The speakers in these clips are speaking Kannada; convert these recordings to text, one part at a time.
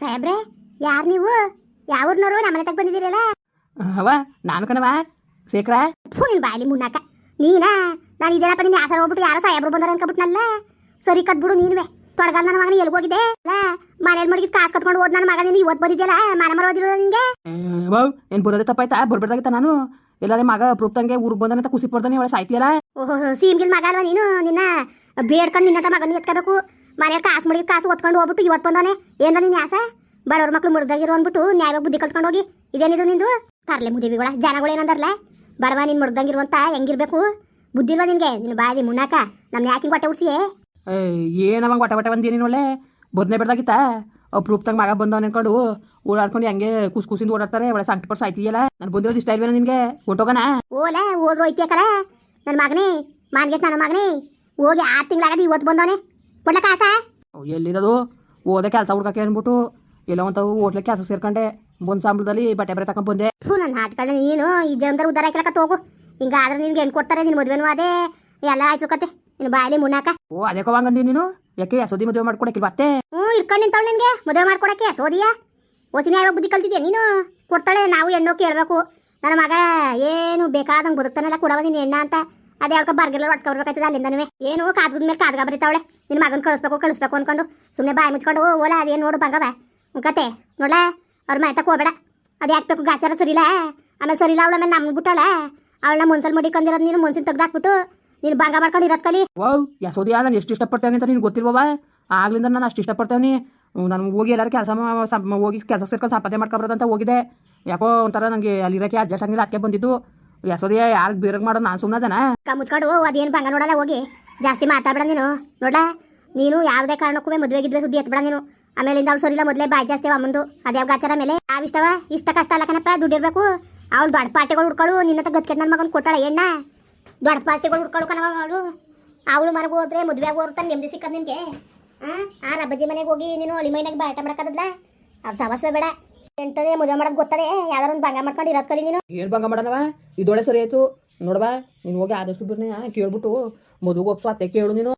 ಸಾಹೇಬ್ರೆ ಯಾರು ನೀವು? ಯಾವ ಊರ್ನವ್ರು ನಮ್ಮನೆ ತಗ ಬಂದಿದ್ದೀರಲ್ಲ? ಅವ ನಾನು ಕಣವ ಶೇಖರ. ಫು ನಿನ್ ಬಾಯಲ್ಲಿ ಮುನ್ನಾಕ ನೀನಾ? ನಾನು ಇದೇನಪ್ಪ ನಿನ್ನ ಆಸರ ಹೋಗ್ಬಿಟ್ಟು ಯಾರೋ ಸಾಹೇಬ್ರು ಬಂದಾರ ಅನ್ಕೊಬಿಟ್ನಲ್ಲ? ಸರಿ ಕದ್ಬಿಡು ನೀನುವೆ. ತೊಡಗಲ್ ನನ್ನ ಮಗನ ಎಲ್ಗೋಗಿದೆ ಅಲ್ಲ ಮನೇಲಿ ಮಡಗಿದ್ ಕಾಸು ಕತ್ಕೊಂಡು ಹೋದ್ ನನ್ನ ಮಗ ನೀನು ಇವತ್ತು ಬಂದಿದ್ದೆಲ್ಲ ಮನೆ ಮರವಾದಿರೋ ನಿಂಗೆ? ಬಾವ್ ಏನು ಬರೋದೇ ತಪ್ಪಾಯ್ತಾ? ಬರ್ಬೇಡ್ದಾಗಿತ್ತ ನಾನು? ಎಲ್ಲಾರೇ ಮಗ ಪ್ರೂಫ್ ತಂಗೆ ಊರಿಗೆ ಬಂದನಂತ ಖುಷಿ ಪಡ್ತಾನೆ ಅವಳ ಸಾಯ್ತಿಯಲ್ಲ? ಓಹೋ ಸೀಮ್ಗಿಲ್ ಮಗ ಅಲ್ವಾ ನೀನು? ನಿನ್ನ ಬೇಡ್ಕೊಂಡು ನಿನ್ನಂತ ಮಗನ ಎತ್ಕೋಬೇಕು. ಮನೇಲಿ ಕಾಸು ಮುಡಿಗೆ ಕಾಸು ಓದ್ಕೊಂಡು ಹೋಗ್ಬಿಟ್ಟು ಇವತ್ತು ಬಂದವನೇ. ಏನ ನಿನ್ನ ಆಸ? ಬಡವ್ರ ಮಕ್ಳು ಮುರ್ದಾಗಿರೋ ಅಂದ್ಬಿಟ್ಟು ನ್ಯಾಯವಾಗಿ ಬುದ್ಧಿ ಕಲ್ತ್ಕೊಂಡು ಹೋಗಿ. ಇದೇನಿದು ನಿಂದು? ತರ್ಲೆ ಮುದಿವಿಗಳ ಜನಗಳು ಏನಂದಾರಲ್ಲ ಬಡವ ನೀನು ಮುರ್ದಂಗಿರುವಂತ ಹೆಂಗಿರ್ಬೇಕು? ಬುದ್ಧಿ ಇಲ್ವಾ ನಿನಗೆ? ನಿನ್ನ ಬಾಯಿ ಮುನ್ನಾಕ ನಮ್ಮ ಯಾಕಿಂಗ್ ಹೊಟ್ಟೆ ಉಡ್ಸಿ ಏನವ ಹೊಟ್ಟೆ ಹೊಟ್ಟೆ ಬಂದಿ ಬಂದೇನಿ ಒಳ್ಳೆ? ಬದನೆ ಬಿಡ್ದಾಗಿತ್ತ? ತಂಗ ಮಗ ಬಂದವನ್ ಅನ್ಕೊಂಡು ಓಡಾಡ್ಕೊಂಡು ಹೆಂಗೆ ಕುಸ್ ಕುಸಿಂದ ಓಡಾಡ್ತಾರೆ? ಒಳ್ಳೆ ಸಂಕಟ ಪಟ್ಟು ಆಯ್ತಿದೆಯಲ್ಲ ನಾನು ಬಂದಿರೋದು ಇಷ್ಟ ಇಲ್ವೇನೋ ನಿನ್ಗೆ? ಹೊಂಟೋಗಣ ಓಲೆ ಹೋದ್ರು ಐತಿಯಕಲ್ಲ ನನ್ನ ಮಗನೇ ಮಾನ್ಗೆಟ್ ನನ್ನ ಮಗನೇ. ಹೋಗಿ ಆರು ತಿಂಗಳಾಗದೆ ಇವತ್ತು ಬಂದವನೆ. ಕೊಡ್ಲ ಕಾಸ? ಎಲ್ಲಿರೋದು ಓದ ಕೆಲಸ ಹುಡ್ಕಕ್ಕೆ ಅಂದ್ಬಿಟ್ಟು ಎಲ್ಲೋ ಒಂತ ಓಟ್ಲಕ್ಕೆ ಕೆಲಸ ಸೇರ್ಕೊಂಡೆ. ಬಂದ್ ಸಂಬಳದಲ್ಲಿ ಬಟ್ಟೆ ಬರೆ ತಕೊಂಡ್ ಬಂದೆ. ಹ್ಞೂ ನನ್ನ ಹಾಟ್ಕಳ್ಳೆ ನೀನು ಈ ಜನ್ಮದ್ರ ಉದ್ದಾರ ಹಾಕಲಕ್ಕ ಹೋಗು ಹಿಂಗಾದ್ರೆ ನಿನ್ಗೆ ಹೆಣ್ಣು ಕೊಡ್ತಾರೆ ನಿನ್ನ ಮದುವೆನೂ ಅದೇ. ಎಲ್ಲ ಆಯ್ತು ಕತೆ ನಿನ್ನ ಬಾಯಲ್ಲಿ ಮುನ್ನಾಕ. ಓ ಅದೇ ಕೋವಂಗಂದಿ ನೀನು? ಯಾಕೆ ಯಸೋದಿ ಮದುವೆ ಮಾಡ್ಕೊಡಕ್ಕೆ ಬತ್ತೆ? ಹ್ಞೂ ಇಟ್ಕೊಂಡು ನಿಂತಾಳ ನಿನಗೆ. ಮದುವೆ ಮಾಡ್ಕೊಡಕ್ಕೆ ಸೋದಿಯಾ ಓಸಿನ ಯಾವಾಗ ಬುದ್ಧಿ ಕಲ್ತಿದ್ಯಾ ನೀನು? ಕೊಡ್ತಾಳೆ ನಾವು ಹೆಣ್ಣು ಕೇಳಬೇಕು. ನನ್ನ ಮಗ ಏನು ಬೇಕಾದಂಗೆ ಬದುಕ್ತಾನೆಲ್ಲ ಕೊಡವ ನೀನು ಹೆಣ್ಣ ಅಂತ. ಅದೇ ಅವ್ಕ ಬರ್ಗೆಲ್ಲ ಹೊಡ್ಸ್ಕೊಡ್ಬೇಕಾಯ್ತದ ಅಲ್ಲಿಂದನೂ ಏನು ಕಾದ್ಗದ ಮೇಲೆ ಕಾದ್ಗ ಬರೀತಾವಳೆ ನಿನ್ನ ಮಗನ ಕಳಿಸ್ಬೇಕು ಕಳಿಸ್ಬೇಕು ಅನ್ಕೊಂಡು ಸುಮ್ಮನೆ ಬಾಯಿ ಮುಚ್ಕೊಂಡು ಓಲ, ಅದೇನು ನೋಡು ಬಂಗವ? ಕತೆ. ನೋಡ್ಲ? ಅವ್ರ ಮನೆ ಹೋಗ್ಬೇಡ. ಅದು ಯಾಕೆ ಬೇಕು ಗಾಚಾರ ಸರಿಲ್ಲ ಆಮೇಲೆ ಸರಿಲ್ಲ ಅವಳ ಮೇಲೆ ನಮ್ಗೆ ಬಿಟ್ಟಾಳೆ? ಅವಳನ್ನ ಮುನ್ಸಲ್ ಮಡಿಕೊಂಡಿರೋದು ನೀನು ಮುನ್ಸಿನ ತೆಗ್ದಾಕ್ಬಿಟ್ಟು ನೀನು ಬಂಗ ಮಾಡ್ಕೊಂಡು ಇರತ್ ಕಲಿ. ಓ ಯಸೋದಿಯ, ನಾನು ಎಷ್ಟು ಇಷ್ಟಪಡ್ತೇನೆ ಅಂತ ನಿನ್ಗೆ ಗೊತ್ತಿಲ್ವವ ಆಗ್ಲಿಂದ ನಾನು ಅಷ್ಟು ಇಷ್ಟಪಡ್ತೇವೆ ನಾನು ಹೋಗಿ ಎಲ್ಲರೂ ಕೆಲಸ ಹೋಗಿ ಕೆಲಸ ಸೇರ್ಕೊಂಡು ಸಂಪಾದನೆ ಅಂತ ಹೋಗಿದ್ದೆ. ಯಾಕೋ ಒಂಥರ ನನಗೆ ಅಲ್ಲಿರೋಕ್ಕೆ ಅಡ್ಜಸ್ಟ್ ಆಗಿಲ್ಲ ಅದಕ್ಕೆ ಬಂದಿದ್ದು. ಯಸೋದಿಯ ಯಾರು ಬೀರಗ್ ನಾನು ಸುಮ್ಮನದನ ಅದೇನು? ಭಂಗ ನೋಡಲ್ಲ, ಹೋಗಿ. ಜಾಸ್ತಿ ಮಾತಾಡ್ಬೇಡ ನೀನು. ನೋಡ ನೀನು ಯಾವುದೇ ಕಾರಣಕ್ಕೂ ಮದುವೆಗಿದ್ವೆ ಸುದ್ದಿ ಎತ್ಬೇಡ ನೀನು. ಆಮೇಲಿಂದ ಅವ್ಳು ಸರಿಲ್ಲ ಮೊದಲೇ ಬಾಯಿ ಜಾಸ್ತಿ ಅಮ್ಮಂದು ಅದೇ ಗಾಚಾರ ಮೇಲೆ. ಯಾವ ಇಷ್ಟವ? ಇಷ್ಟ ಕಷ್ಟ ಅಲ್ಲ ಕಣಪ್ಪ ದುಡ್ಡಿರ್ಬೇಕು ಅವ್ಳು ದೊಡ್ಡ ಪಾರ್ಟಿಗಳು ಹುಡ್ಕೊಳು ನಿನ್ನ ಗದ್ಕೆ ನನ್ನ ಮಗನ ಕೊಟ್ಟಾಳ ಎಣ್ಣ ದೊಡ್ಡ ಪಾರ್ಟಿಗಳು ಹುಡ್ಕೊಳು ಕಣವ ಅವಳು. ಅವಳು ಮನೆಗೆ ಹೋದ್ರೆ ಮದುವೆಗೆ ಹೋಗ್ತಾನೆ ನೆಮ್ಮದಿ ಸಿಕ್ಕದ್ ನಿನಗೆ. ಆ ರಬ್ಬಜ್ಜಿ ಮನೆಗೆ ಹೋಗಿ ನೀನು ಅಳಿ ಮೈನಾಗ ಬಾಟ ಮಾಡಕ್ಕದಲ್ಲ ಅವ್ ಸಮಸ್ಯೆ ಬೇಡ. ಎಂಟದೇ ಮದುವೆ ಮಾಡೋದು ಗೊತ್ತದೆ? ಯಾವ್ದಾರ ಒಂದು ಭಂಗ ಮಾಡ್ಕೊಂಡು ಇರೋದ್ ಕಲಿ ನೀನು. ಏನ್ ಭಂಗ ಮಾಡನವ ಇದೊಳೆ ಸರಿ ಆಯ್ತು. ನೋಡವಾ ನೀನು ಹೋಗಿ ಆದಷ್ಟು ಬಿರ್ನ ಕೇಳ್ಬಿಟ್ಟು ಮದುವೆ ಒಪ್ಸು ಅತ್ತೆ ಕೇಳು ನೀನು.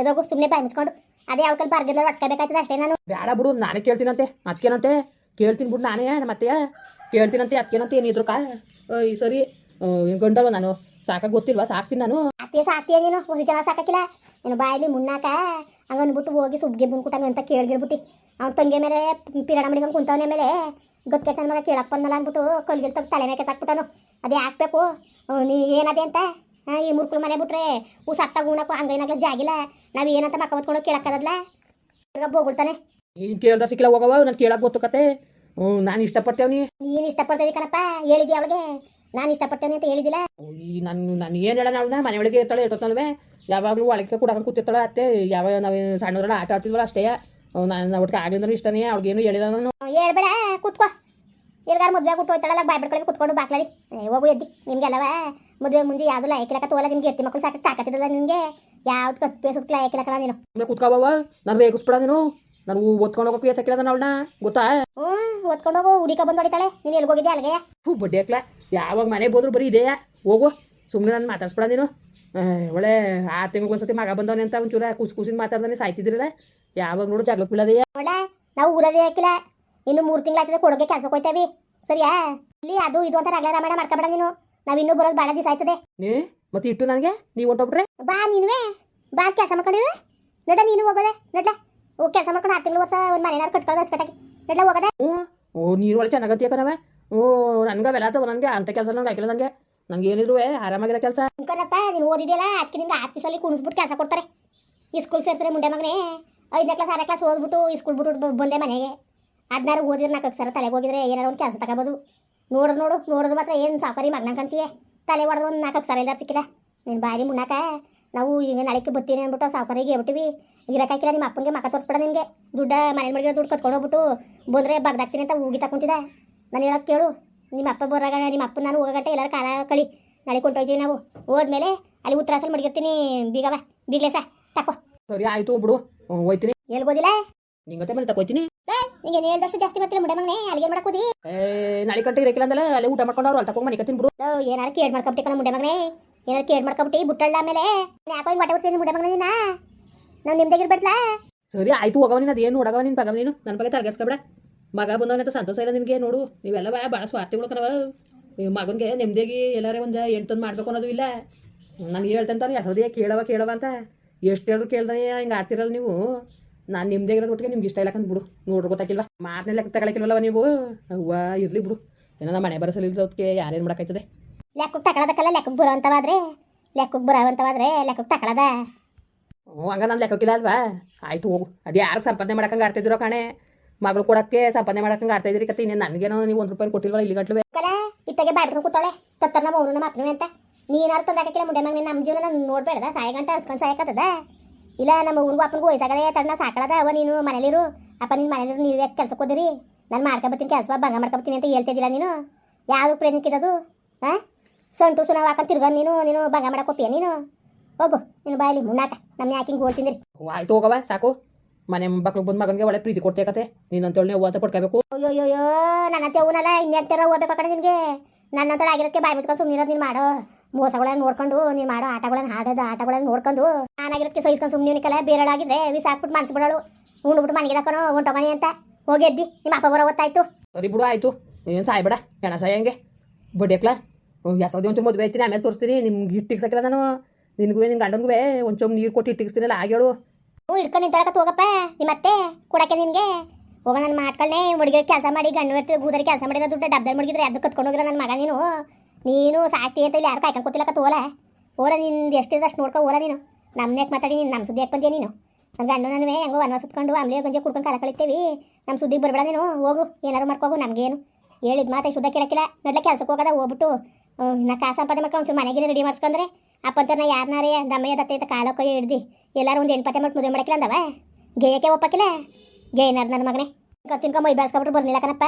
ಎದೋಗು ಸುಮ್ಮನೆ ಬಾಯಿ ಮುಚ್ಕೊಂಡು. ಅದೇ ಅವಳ ಕಲ್ ಬರ್ಗೆಲ್ಲ ಅಷ್ಟೇ ನಾನು. ಬೇಡ ಬಿಡು ನಾನೇ ಕೇಳ್ತೀನಂತೆ. ಅದಕ್ಕೇನಂತೆ ಕೇಳ್ತೀನಿ ಬಿಡು ನಾನೇ ಮತ್ತೆ ಕೇಳ್ತೀನಂತೆ ಅದಕ್ಕೇನಂತೆ ಏನಿದ್ರು ಕಾ ಈ ಸರಿ. ಏನ್ ಗಂಡಲ್ವ ನಾನು? ಸಾಕಾಗ ಗೊತ್ತಿಲ್ವಾ? ಸಾಕ್ತೀನಿ ನಾನು. ಅತ್ತೆ ಸಾಕ್ತೀಯ ನೀನು? ಹೊಸ ಜನ ಸಾಕಾಕಿಲ್ಲ? ನೀನು ಬಾಯಲ್ಲಿ ಮುನ್ನಾಕ ಹಂಗನ್ಬಿಟ್ಟು ಹೋಗಿ ಸುಬ್ಗೆ ಬಂದ್ಬಿಟ್ಟು ಅಂತ ಕೇಳ್ಗಿರ್ಬಿಟ್ಟು. ಅವ್ನ ತಂಗಿ ಮೇಲೆ ಪಿರಾಣ ಮಡಿಕೊಂಡು ಕುಂತವನೇ ಮೇಲೆ ಗೊತ್ತಕ್ಕೆ ನನ್ನ ಮಗ ಕೇಳಕ್ಕೆ ಬಂದಲ್ಲ ಅಂದ್ಬಿಟ್ಟು ಕಲ್ಗಿಲ್ ತಗ ತಲೆ ಮೇಲೆ ತಾಕ್ಬಿಟ್ಟನು ಅದೇ ಹಾಕ್ಬೇಕು ನೀ ಏನದೆ ಅಂತ? ಈ ಮುರ್ಕುಲ್ ಮನೆ ಬಿಟ್ರೆ ಹೂ ಸತ್ತಾಗ ಉಣಕ್ಕೂ ಹಂಗೇನಾಗ್ಲ ಜಾಗಿಲ್ಲ. ನಾವು ಏನಂತ ಮಕ್ಕ ಹೊತ್ಕೊಂಡು ಕೇಳಕ್ಕದಲ್ಲ ಬೋಗುಳ್ತಾನೆ. ಏನು ಕೇಳ್ದ ಸಿಕ್ಕಿಲ್ಲ ಹೋಗವ ನಾನು ಕೇಳಕ್ಕೆ ಗೊತ್ತು ಕತೆ. ಹ್ಞೂ ನಾನು ಇಷ್ಟಪಡ್ತೇವ್ನಿ ನೀನು ಇಷ್ಟಪಡ್ತೇವೆ ಕಣಪ್ಪ ಹೇಳಿದ್ಯಾ ಅವಳಿಗೆ? ನಾನು ಇಷ್ಟಪಡ್ತೇನೆ ಅಂತ ಹೇಳಿದಿಲ್ಲ ಈ ನಾನು ನಾನು ಏನು ಹೇಳ ಅವಳನ್ನ ಮನೆಯೊಳಗೆ ಇರ್ತಾಳೆ ಇರ್ತಲ್ವೇ ಯಾವಾಗಲೂ ಒಳಗೆ ಕೂಡ ಕೂತಿರ್ತಾಳೆ ಅತ್ತೆ? ಯಾವಾಗ ನಾವು ಸಣ್ಣದ್ರಲ್ಲ ಆಟ ಆಡ್ತಿದ್ವಲ್ಲ ಅಷ್ಟೇ. ನಾನು ಒಟ್ಟಿಗೆ ಆಗ್ಲಿಂದ್ರೆ ಇಷ್ಟನೇ ಅವ್ಳಿಗೇನು ಹೇಳಿಲ್ಲ ನಾನು ಹೇಳ್ಬೇಡ ಕೂತ್ಕೋ. ಎಲ್ಗಾರ ಮದುವೆ ಕೊಟ್ಟು ಹೋಯ್ತಾಳಲ್ಲ ಬಾಯ್ ಬಿಡ್ಕೊಳ್ಳಿ ಕೂತ್ಕೊಂಡು ಬಾಕ್ಲಲ್ಲಿ. ಹೋಗು ಎದ್ದಿ. ನಿಮ್ಗೆಲ್ಲವ ಮದುವೆ ಮುಂದೆ ಯಾವ್ದು ಲಾಯಕಿಲಕ ತೋಲ ನಿಮ್ಗೆ ಎತ್ತಿ ಮಕ್ಕಳು ಸಾಕು ತಾಕತ್ತಿದ್ದಲ್ಲ ನಿಮಗೆ. ಯಾವ್ದು ಕತ್ತು ಸುತ್ತ ಲಾಯಕಿಲಕಲ್ಲ ನೀನು? ಸುಮ್ಮನೆ ಕುತ್ಕೋಬವ? ನಾನು ರೇಗಿಸ್ಬಿಡ ನೀನು? ನಾನು ಓದ್ಕೊಂಡು ಹೋಗೋಕೆ ಏಸಕ್ಕಿಲ್ಲ ನಾನು ಅವಳನ್ನ ಗೊತ್ತಾ? ಹ್ಞೂ ಓದ್ಕೊಂಡು ಹೋಗು ಹುಡುಕ ಬಂದು ಹೊಡಿತಾಳೆ. ನೀನು ಎಲ್ಲಿ ಹೋಗಿದ್ದೆ ಅಲ್ಲಿಗೆ? ಹ್ಞೂ ಬಡ್ಡಿ ಹಾಕ್ಲ ಯಾವಾಗ ಮನೆಗೆ ಹೋದ್ರು ಬರೀ ಇದೆಯಾ ಹೋಗು ಸುಮ್ಮನೆ ನಾನು ಮಾತಾಡ್ಸ್ಬಿಡ ನೀನು. ಆ, ಒಳ್ಳೆ ಆ ತಿಂಗಳಿಗೆ ಒಂದ್ಸತಿ ಮಗ ಬಂದವನೆ ಅಂತ ಒಂಚೂರ ಕುಸ್ ಕುಸಿನ ಮಾತಾಡ್ದಾನೆ ಸಾಯ್ತಿದ್ರಲ್ಲ ಯಾವಾಗ ನೋಡು ಜಗಳ ಬೀಳೋದೆಯಾ ನೋಡ ನಾವು ಊರಲ್ಲಿ ಹಾಕಿಲ್ಲ. ಇನ್ನು ಮೂರು ತಿಂಗಳಾಗ್ತದೆ ಕೊಡೋಕೆ ಕೆಲಸ ಹೋಯ್ತೇವಿ. ಸರಿಯಾ? ಇಲ್ಲಿ ಅದು ಇದು ಅಂತ ರಗಳೆ ರಾಮಾಯಣ ಮಾಡ್ಕೊಬೇಡ ನೀನು. ನಾವು ಇನ್ನೂ ಬರೋದು ಭಾಳ ದಿವಸ ಆಯ್ತದೆ. ನೀ ಮತ್ತೆ ಇಟ್ಟು ನನಗೆ? ನೀವು ಹೊಂಟೋಗ್ಬಿಟ್ರೆ ಬಾ ನೀನುವೆ. ಬಾ ಕೆಲಸ ಮಾಡ್ಕೊಂಡಿರುವೆ ನಡ ನೀನು ಹೋಗೋದೆ. ನಡ್ಲ. ಓ ಕೆಲಸ ಮಾಡ್ಕೊಂಡು ಆರು ತಿಂಗಳು ವರ್ಷ ಒಂದು ಮನೆನಾರು ಕಟ್ಕೊಳ್ಳೋದು ಹಚ್ಕಟ್ಟಾಗಿ ನಡ್ಲ ಹೋಗೋದೆ. ಹ್ಞೂ. ಓ ನೀರು ಒಳ್ಳೆ ಚೆನ್ನಾಗತ್ತೀಯ ಕಣವ ಓ ನನಗೆ ಅಥವಾ ನನಗೆ. ಅಂಥ ಕೆಲಸ ನಂಗೆ ಹಾಕಿಲ್ಲ ನನಗೆ ನಂಗೆ ಏನಿದ್ರು ಆರಾಮಾಗಿರೋ ಕೆಲಸ. ಅನ್ಕೊನಪ್ಪ ನೀನು ಓದಿದೆಯಲ್ಲ? ಅದಕ್ಕೆ ನಿಮ್ಗೆ ಆಫೀಸಲ್ಲಿ ಕುಣಿಸ್ಬಿಟ್ಟು ಕೆಲಸ ಕೊಡ್ತಾರೆ. ಈ ಸ್ಕೂಲ್ ಸೇರ್ಸ್ರೆ ಮುಂಡೆ ಮಗನೇ. ಐದನೇ ಕ್ಲಾಸ್ ಆರನೇ ಕ್ಲಾಸ್ ಓದ್ಬಿಟ್ಟು ಇಸ್ಕೂಲ್ ಸ್ಕೂಲ್ ಬಿಟ್ಟು ಬಂದೆ ಮನೆಗೆ. ಹದಿನಾರು ಓದಿದ್ರೆ ನಾಲ್ಕು ಅಕ್ಷರ ತಲೆಗೆ ಹೋಗಿದ್ರೆ ಏನಾರು ಒಂದು ಕೆಲಸ ತಗೋಬೋದು. ನೋಡು ನೋಡು ನೋಡಿದ್ರೆ ಮಾತ್ರ ಏನು ಸಾಕಾರಿ ಮಗನ ಕಾಣ್ತೀಯ. ತಲೆ ಹೊಡೆದು ಒಂದು ನಾಲ್ಕು ಅಕ್ಷರ ಇಲ್ಲ ಸಿಕ್ಕಿಲ್ಲ. ನೀನು ಬಾರಿ ಮುನ್ನಾಕ. ನಾವು ಈಗ ನಾಳೆಗೆ ಬರ್ತೀನಿ ಅಂದ್ಬಿಟ್ಟು ಸಾವುಕಾರಿಗೆ ಹೇಳ್ಬಿಟ್ಟಿವಿ. ಇರಕ್ಕಾಕಿಲ್ಲ ನಿಮ್ಮ ಅಪ್ಪನಿಗೆ ಮಕ್ಕ ತೋರಿಸ್ಬೇಡ ನಿಮಗೆ. ದುಡ್ಡ ಮನೆ ಮಡಿಗೆ ದುಡ್ಡು ಕತ್ಕೊಂಡು ಹೋಗ್ಬಿಟ್ಟು ಬಂದರೆ ಬಗ್ದಾಕ್ತೀನಿ ಅಂತ ಹೋಗಿ ತಕೊಂತಿದ್ದೆ ನಾನು ಹೇಳೋದು ಕೇಳು, ನಿಮ್ಮ ಅಪ್ಪ ಬರೋಗ ನಿಮ್ಮ ಅಪ್ಪನ ನಾನು ಹೋಗಗಟ್ಟೆ ಎಲ್ಲರೂ ಕಾಲ ಕಳಿ. ನಾಳೆ ಕೊಂಡೋಗ್ತೀವಿ ನಾವು. ಹೋದ್ಮೇಲೆ ಅಲ್ಲಿ ಉತ್ತರಾಸಲ್ಲಿ ಮಡಗಿರ್ತೀನಿ. ಬೀಗವ ಸಾ ತಕೋ. ಸರಿ ಆಯ್ತು ಬಿಡು ಹೋಯ್ತೀನಿ. ಹೇಳ್ಬೋದಿಲ್ಲ ನಿಂಗತ್ತೆ ಮನೆ ತಕೋತೀನಿ ನಿಂಗೆ ಹೇಳ್ದಷ್ಟು ಜಾಸ್ತಿ ಬರ್ತಿಲ್ಲ ಮುಂಡೆ ಮಗನೇ ಅಲ್ಲಿಗೆ ಮಾಡಕೋದಿ ಏ ನಾಳೆ ಕಟ್ಟೆ ಇರಕಿಲ್ಲ ಅಂದಲ್ಲ ಅಲ್ಲಿ ಊಟ ಮಾಡ್ಕೊಂಡು ಅವ್ರು ಅಲ್ಲಿ ತಗೊಂಡು ಮನೆ ಕತ್ತೀನಿ ಬಿಡು. ಏನಾರು ಕೇಡ್ ಮಾಡ್ಕೊಬಿಟ್ಟಿ ಕಣ ಮುಂಡೆ ಮಗನೇ ಏನಾರು ಕೇಡ್ ಮಾಡ್ಕೊಬಿಟ್ಟಿ ಬುಟ್ಟಳ್ಳ ಆಮೇಲೆ. ಯಾಕೋ ಹಿಂಗೆ ಹೊಟ್ಟೆ ಉಡ್ಸಿದ್ದೀನಿ ಮುಂಡೆ ಮಗನೇ ನಿನ್ನ ನಾವು ನಿಮ್ದಾಗಿರ್ಬೇಡ್ಲಾ ಸರಿ ಆಯ್ತು ಹೋಗವ ನೀನು ಅದೇನು ನೋಡಗವ ನೀನು ಪಗವ ನೀನು. ನನ್ನ ಬಗ್ಗೆ ತಲೆಗೆಡ್ಸ್ಕೊಬೇಡ ಮಗ ಬಂದವನಂತ ಸಂತೋಷ ಇಲ್ಲ ನಿನಗೆ ನೋಡು. ನೀವೆಲ್ಲ ಭಾಳ ಸ್ವಾರ್ಥಿಗಳು ಕಣವ. ಮಗನಿಗೆ ನೆಮ್ಮದಿಯಾಗಿ ಎಲ್ಲಾರೇ ಒಂದು ಎಂಟೊಂದು ಮಾಡ್ಬೇಕು ಅನ್ನೋದು ಇಲ್ಲ. ನಾನು ಹೇಳ್ತಂತಾರೆ ಯಾರದೇ ಕೇಳವ ಕೇಳವ ಅಂತ. ಎಷ್ಟು ಹೇಳಿದ್ರು ಕೇಳ್ದೆ ಹಿಂಗೆ ಆಡ್ತಿರಲ್ಲ ನೀವು? ನಾನು ಇರೋದು ಒಟ್ಟಿಗೆ ನಿಮ್ಗೆ ಇಷ್ಟ ಇಲ್ಲ ಬಿಡು. ನೋಡ್ರಿ ಗೊತ್ತಾಗಿಲ್ವಾ ಮಾತನೇ ಲೆಕ್ಕ ತಗೊಳಕಿಲ್ವಲ್ಲವ ನೀವು? ಅವ್ವ ಇರಲಿ ಬಿಡು. ಏನೋ ನಮ್ಮ ಮನೆ ಬರಸಲ್ಲಿ ಇಲ್ದೋದಕ್ಕೆ ಯಾರೇನು ಮಾಡೋಕ್ಕಾಯ್ತದೆ? ಲೆಕ್ಕಕ್ಕೆ ತಗೊಳದಕ್ಕಲ್ಲ ಲೆಕ್ಕಕ್ಕೆ ಬರೋವಂಥವಾದ್ರೆ ಲೆಕ್ಕಕ್ಕೆ ಬರೋವಂಥವಾದ್ರೆ ಲೆಕ್ಕಕ್ಕೆ ತಗೊಳದ. ಹ್ಞೂ ಹಂಗ ನಾನು ಲೆಕ್ಕಕ್ಕಿಲ್ಲ ಅಲ್ವಾ? ಆಯ್ತು ಹೋಗು. ಅದು ಯಾರು ಸಂಪಾದನೆ ಮಾಡಕ್ಕಂಗೆ ಆಡ್ತಿದ್ರೋ ಕಾಣೆ. ಮಗಳು ಕೊಡಕ್ಕೆ ಸಂಪಾದನೆ ಮಾಡಕಂಗ ಆಡ್ತಾ ಇದ್ದೀರಿ ಕತ್ತೆ ಇನ್ನೇನು ನನಗೇನೋ ನೀವು ಒಂದು ರೂಪಾಯಿ ಕೊಟ್ಟಿಲ್ವಲ್ಲ ಇಲ್ಲಿ ಗಂಟ್ಲು ಇತ್ತಾಗೆ ಇತ್ತಗೆ ಕೂತಾಳೆ ಕೂತಾಳೆ ನಮ್ಮ ಮೌನ ಮಾತ್ರ ಅಂತ. ನೀನಾರು ಹಾಕಿಲ್ಲ ಮುಂಡೆ ಮಗ ನಮ್ಮ ಜೀವನ ನಾನು ನೋಡ್ಬೇಡದ ಸಾಯ ಗಂಟ ಹಸ್ಕೊಂಡು ಸಾಯಕತ್ತದ? ಇಲ್ಲ ನಮ್ಮ ಊರಿಗೂ ಅಪ್ಪನಿಗೂ ವಯಸ್ಸಾಗದೆ ತಣ್ಣ ಸಾಕಳದ? ಅವ ನೀನು ಮನೇಲಿರು. ಅಪ್ಪ ನಿನ್ನ ಮನೇಲಿರು ನೀವು ಯಾಕೆ ಕೆಲ್ಸಕ್ಕೆ ಹೋದಿರಿ? ನಾನು ಮಾಡ್ಕೊಬತ್ತೀನಿ ಕೆಲಸ ಭಂಗ ಮಾಡ್ಕೊಬತ್ತೀನಿ ಅಂತ ಹೇಳ್ತಿದ್ದಿಲ್ಲ ನೀನು? ಯಾವುದು ಅದು ಹಾಂ ಸೊಂಟು ಸುನಾವ್ ಹಾಕೊಂಡು ತಿರ್ಗ ನೀನು ನೀನು ಭಂಗ ಮಾಡಕ್ಕೆ ನೀನು? ಹೋಗು ನೀನು ಬಾಯಲ್ಲಿ ಮುನ್ನಾಕ ನಮ್ಮ ಯಾಕೆ ಹಿಂಗೆ ಹೋಗ್ತಿದ್ರಿ ಆಯ್ತು ಹೋಗವ ಸಾಕು. ಮನೆ ಮಕ್ಳಿಗೆ ಬಂದ ಮಗನಿಗೆ ಒಳ್ಳೆ ಪ್ರೀತಿ ಕೊಡ್ತೇ ಕತೆ ನೀನು ಅಂತೇಳಿ ಅಂತ ಪಡ್ಕೋಬೇಕು. ಅಯ್ಯೋಯ್ಯೋ ನನ್ನ ತೆವನಲ್ಲ ಇನ್ನೆಂತರ ಹೋಗ್ಬೇಕು ಕಡೆ ನಿನಗೆ? ನನ್ನಂತೇಳಿ ಆಗಿರೋದಕ್ಕೆ ಬಾಯಿ ಮುಚ್ಕೊಂಡು ಸುಮ್ಮನಿರೋದು ನೀನು ಮಾಡೋ. ಮೋಸಗಳನ್ನ ನೋಡ್ಕೊಂಡು ನೀನು ಮಾಡೋ ಆಟಗಳನ್ನ ಹಾಡೋದು ಆಟಗಳನ್ನ ನೋಡ್ಕೊಂಡು ನಾನಾಗಿರೋದಕ್ಕೆ ಸಹಿಸ್ಕೊಂಡು ಸುಮ್ಮನೆ ನಿಕ್ಕಲ್ಲ ಬೇರೆಳಾಗಿದ್ರೆ ವಿಸ ಹಾಕ್ಬಿಟ್ಟು ಮನ್ಸು ಬಿಡೋಳು. ಉಂಡ್ಬಿಟ್ಟು ಮನೆಗೆ ಹಾಕೋನು ಹೊಂಟೋಗನಿ ಅಂತ. ಹೋಗಿ ಎದ್ದಿ. ನಿಮ್ಮ ಅಪ್ಪ ಬರೋ ಗೊತ್ತಾಯ್ತು ಸರಿ ಬಿಡು ಆಯ್ತು. ಏನು ಸಾಯ್ಬೇಡ. ಹೆಣ ಸಾಯಂಗೆ ಬಡಿಯಕ್ಲ ಯಾಸೋದಿ ಒಂಚೂರು ಮದುವೆ ಐತಿ ಆಮೇಲೆ ತೋರಿಸ್ತೀನಿ. ನಿಮ್ಗೆ ಹಿಟ್ಟಿಗೆ ಸಕ್ಕಿಲ್ಲ ನಾನು. ನಿನಗೂ ನಿನ್ನ ಗಂಡನಿಗೂ ಒಂಚೂರು ನೀರು ಕೊಟ್ಟು ಇಟ್ಟಿಗಿಸ್ತೀನಲ್ಲ ಆಗೇಳು ಹ್ಞೂ ಇಟ್ಕೊಂಡು ನಿಂತಳಕ ಹೋಗಪ್ಪ ನಿಮ್ಮ ಅತ್ತೆ ಕೊಡಕ್ಕೆ ನಿನಗೆ. ಹೋಗ ನಾನು ಮಾಡ್ಕೊಳ್ಳೆ ಮುಡಿಗೆ ಕೆಲಸ ಮಾಡಿ ಗಂಡು ಇರ್ತೀವಿ ಗೂದರಿ ಕೆಲಸ ಮಾಡಿರೋ ದುಡ್ಡು ಡಬ್ಬದಲ್ಲಿ ಮುಡಿದ್ರೆ ಅದಕ್ಕೆ ಕತ್ಕೊಂಡು ಹೋಗಿರೋ ನನ್ನ ಮಗ ನೀನು. ನೀನು ಸಾಕ್ತಿ ಅಂತ ಇಲ್ಲಿ ಯಾರು ಕಾಯ್ಕೊಂಡು ಕೂತಿಲ್ಲಕತ್ ಓಲಾ? ಓರ ನಿಂದು ಎಷ್ಟಿದೆ ಅಷ್ಟು ನೋಡ್ಕೊ ಓರ ನೀನು. ನಮ್ಮ ಯಾಕೆ ಮಾತಾಡಿ ನೀನು ನಮ್ಮ ಸುದ್ದಿ ಯಾಕೆ ಬಂದ್ಯಾ ನೀನು? ನನ್ನ ಗಂಡು ನನ್ವೇ ಹೆಂಗೋ ವನ ಸುತ್ಕೊಂಡು ಆಮ್ಲೆ ಗಂಜೆ ಕುಡ್ಕೊಂಡು ಕಾಲ ಕಳಿತೀವಿ. ನಮ್ಮ ಸುದ್ದಿಗೆ ಬರಬೇಡ ನೀನು, ಹೋಗು ಏನಾರು ಮಾಡ್ಕೋಗು, ನಮಗೇನು. ಹೇಳಿದ ಮಾತೆ ಶುದ್ಧ ಕೇಳಕ್ಕಿಲ್ಲ. ನಡ್ಲೆ ಕೆಲ್ಸಕ್ಕೆ ಹೋಗೋದ, ಹೋಗ್ಬಿಟ್ಟು ನಾ ಕಾಸು ಸಂಪಾದನೆ ಮಾಡ್ಕೊಂಡು ಒಂಚೂರು ಮನೆಗೆ ರೆಡಿ ಮಾಡ್ಸ್ಕೊಂಡ್ರೆ ಅಪ್ಪಂತರ ಯಾರನ್ನಾರೇ ದಮ್ಮಯ್ಯ ದತ್ತೈತ ಕಾಲ ಕೈ ಹಿಡ್ದು, ಎಲ್ಲರೂ ಒಂದು ಎಂಟು ಪತ್ತೆ ಮಾಡಿ ಮದುವೆ ಮಾಡಕ್ಕಿಲ್ಲ ಅಂದವ? ಗೇಯಕ್ಕೆ ಒಪ್ಪಕ್ಕಿಲ್ಲ? ಗೇಯನಾರ್ ನನ್ನ ಮಗನೇ. ತಿನ್ಕೊಂಬ ಮೈ ಬೆಳೆಸ್ಕೊಬಿಟ್ರು ಕಣಪ್ಪ.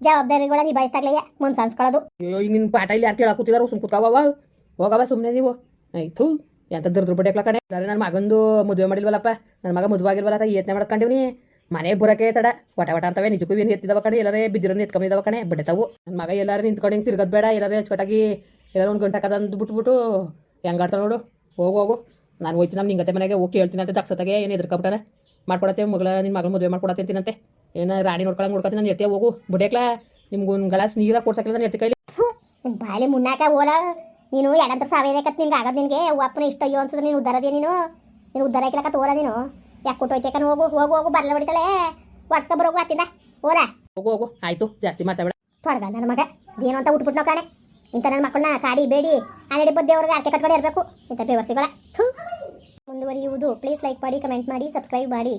ಜವಾಬ್ದಾರಿಗಳ ನಿಭಾಯಿಸ್ತಾಗ್ಲಯ್ಯ ಮುಂದೆ ಸಂಸ್ಕೊಳ್ಳೋದು ಅಯ್ಯೋ ಈಗ ನಿನ್ನ ಪಾಠ ಇಲ್ಲಿ ಯಾರು ಕೇಳಕ್ಕೆ ಕೂತಿದಾರು ಸುಮ್ ಕೂತಾವ ಹೋಗವ ಸುಮ್ಮನೆ ನೀವು. ಆಯ್ತು ಎಂತ ದುರ್ದ್ರ ಬಡ್ಯಾಕ್ಲ ಕಣೆ? ಅದೇ ನನ್ನ ಮಗಂದು ಮದುವೆ ಮಾಡಿಲ್ವಲ್ಲಪ್ಪ. ನನ್ನ ಮಗ ಮದುವೆ ಆಗಿಲ್ವಲ್ಲ ಅಂತ ಯತ್ನೆ ಮಾಡ್ಕೊಂಡಿವ್ನಿ ಮನೆ ಬರೋಕೆ ತಡ. ವಟ ವಟ ಅಂತವೆ ನಿಜಕ್ಕೂ ಏನು ಎತ್ತಿದವ ಕಣೆ. ಎಲ್ಲರೇ ಬಿದ್ದಿರೋನು ಎತ್ಕೊಂಡಿದ್ದಾವ ಕಣೆ. ಬಿಡ್ತಾವು. ನನ್ನ ಮಗ ಎಲ್ಲಾರು ನಿಂತ್ಕೊಂಡು ಹಿಂಗೆ ತಿರ್ಗದ್ ಬೇಡ. ಎಲ್ಲರೇ ಅಚ್ಚುಕಟ್ಟಾಗಿ ಎಲ್ಲರೂ ಒಂದು ಗಂಟೆ ಕದಂದು ಬಿಟ್ಬಿಟ್ಟು ಹೆಂಗೆ ಆಡ್ತಾರೆ ನೋಡು. ಹೋಗು ಹೋಗು. ನಾನು ಹೋಯ್ತೀನಿ ನಮ್ಮ ನಿಂಗತೆ ಮನೆಗೆ. ಹೋಗಿ ಕೇಳ್ತೀನಿ ಅಂತ. ದಕ್ಷತೆಗೆ ಏನು ಎದುರ್ಕೊಬಿಟ್ಟಾನೆ? ಮಾಡ್ಕೊಡತ್ತೆ. ಮಗಳ ನಿನ್ನ ಮಗಳ ಮದುವೆ ಮಾಡ್ಕೊಡತ್ತೆ ಅಂತೀನಂತೆ. ಏನು ರಾಣಿ ನೋಡ್ಕೊಳಂಗೆ ನೋಡ್ಕೊತೀನಿ ನಾನು ಎತ್ತೆ ಹೋಗು. ಬಡಿಯಕ್ಲ ನಿಮ್ಗೆ ಒಂದು ಗ್ಲಾಸ್ ನೀರ ಕೊಡ್ಸಕ್ಕಿಲ್ಲ ನಾನು ಎತ್ತಿ ಕೈಲಿ. ಬಾಳೆ ಮುನ್ನಾಕ ಓಲ ನೀನು ಎರಡಂತರ ಸಾವಿರಕತ್ ನಿನ್ಗೆ ಆಗದ ನಿನಗೆ. ಅಪ್ಪನ ಇಷ್ಟ ಅಯ್ಯೋ ಅನ್ಸಿದ್ರೆ ನೀನು ಉದ್ದಾರದೇ ನೀನು. ನೀನು ಉದ್ದಾರ ಹಾಕಿಲಕತ್ ತೋಲ ನೀನು. ಯಾಕೆ ಕೊಟ್ಟೋಯ್ತೇಕನ್ ಹೋಗು ಹೋಗು ಹೋಗು ಬರಲ ಹೊಡಿತಾಳೆ. ವರ್ಷಕ ಬರೋಗು ಆತಿಂದ ಓಲ ಹೋಗು ಹೋಗು. ಆಯ್ತು ಜಾಸ್ತಿ ಮಾತಾಡ ತೊಡಗ ನನ್ನ ಮಗ. ಏನೋ ಅಂತ ಉಟ್ಬಿಟ್ಟು ನಾವು ಕಾಣೆ. ಇಂಥ ನನ್ನ ಮಕ್ಕಳನ್ನ ಕಾಡಿ ಬೇಡಿ. ಆನಡಿ ಬದ್ದೇವ್ರಿಗೆ ಆರ್ಕೆ ಕಟ್ಕೊಂಡು ಇರಬೇಕು. ಇಂಥ ಥೂ. ಮುಂದುವರಿಯುವುದು. ಪ್ಲೀಸ್ ಲೈಕ್ ಮಾಡಿ ಕಮೆಂಟ್ ಮಾಡಿ ಸಬ್ಸ್ಕ್ರೈಬ್ ಮಾಡಿ.